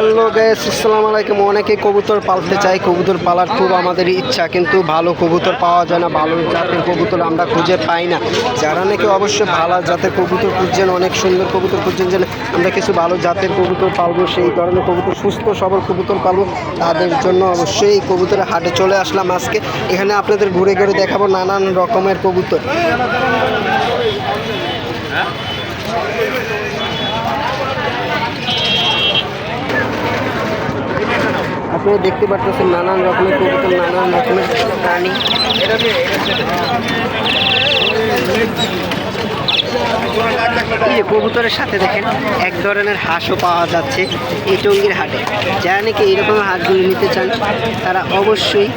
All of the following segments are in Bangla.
হ্যালো গ্যাস আসসালামু আলাইকুম। অনেকে কবুতর পালতে চাই কবুতর পালার খুব আমাদের ইচ্ছা, কিন্তু ভালো কবুতর পাওয়া যায় না, ভালো জাতের কবুতর আমরা খুঁজে পাই না। যারা নাকি অবশ্যই ভালো জাতের কবুতর খুঁজছেন, অনেক সুন্দর কবুতর খুঁজছেন যে আমরা কিছু ভালো জাতের কবুতর পালবো, সেই ধরনের কবুতর, সুস্থ, সবল কবুতর পালবো, তাদের জন্য অবশ্যই এই কবুতরের হাটে চলে আসলাম আজকে। এখানে আপনাদের ঘুরে ঘুরে দেখাবো নানান রকমের কবুতর। আপনারা দেখতে পাচ্ছেন নানান রকমের কবুতর, নানান রকমের প্রাণী। কবুতরের সাথে দেখেন, এক ধরনের হাঁসও পাওয়া যাচ্ছে এই টঙ্গির হাটে। যারা নাকি এইরকম হাঁসগুলি নিতে চান, তারা অবশ্যই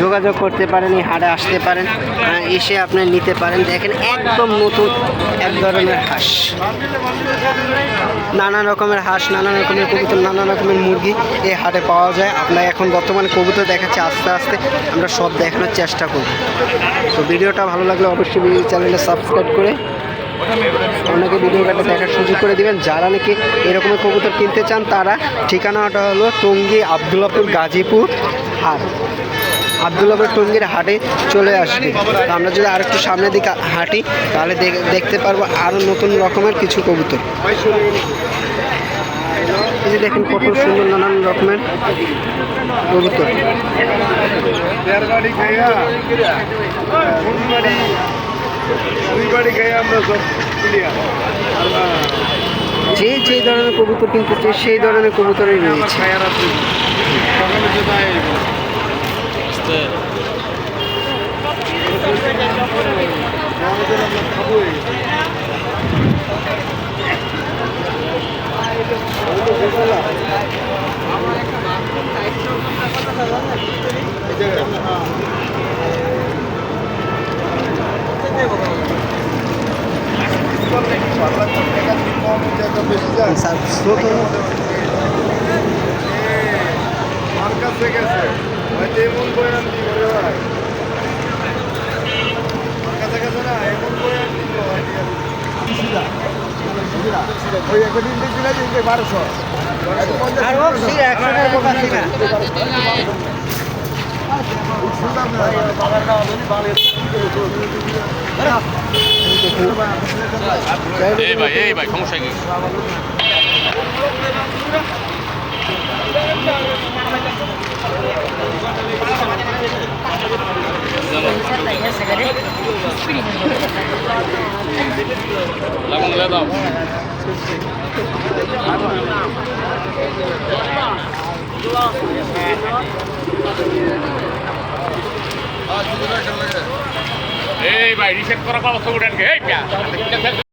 যোগাযোগ করতে পারেন, এই হাটে আসতে পারেন এসে আপনি নিতে পারেন। দেখেন, একদম নতুন এক ধরনের হাঁস। নানা রকমের হাঁস, নানা রকমের কবুতর, নানা রকমের মুরগি এই হাটে পাওয়া যায়। আপনার এখন বর্তমানে কবুতর দেখাচ্ছে আস্তে আস্তে। আমরা সব দেখানোর চেষ্টা করব। তো ভিডিওটা ভালো লাগলে অবশ্যই চ্যানেলটা সাবস্ক্রাইব করে অনেকে ভিডিওটা দেখার সুযোগ করে দিবেন। যারা নাকি এরকমের কবুতর কিনতে চান, তারা ঠিকানাটা হলো টঙ্গী আবদুল্লাপুর গাজীপুর হাট। আবদুল্লাপুর টঙ্গীর হাটে চলে আসবে। আমরা যদি আর একটু সামনের দিকে হাঁটি, তাহলে দেখ- দেখতে পারব আরও নতুন রকমের কিছু কবুতর। এই দেখেন কত সুন্দর নানান রকমের কবুতর। যে যে ধরনের কবুতর কিনতে চাই সেই ধরনের কবুতরই রয়েছে। আমার কাছে গেছে হয়তো এমন বই আনতি বলে ভাই আমার কাছে গেছে না এমন বই আনতি ওই একটা দিন দিয়েছিল যে বারোশো। এই ভাই এই ভাই সমস্যা কি? লাগুন দিয়ে দাও এই ভাই রিসেট করা পাবো উঠেন এই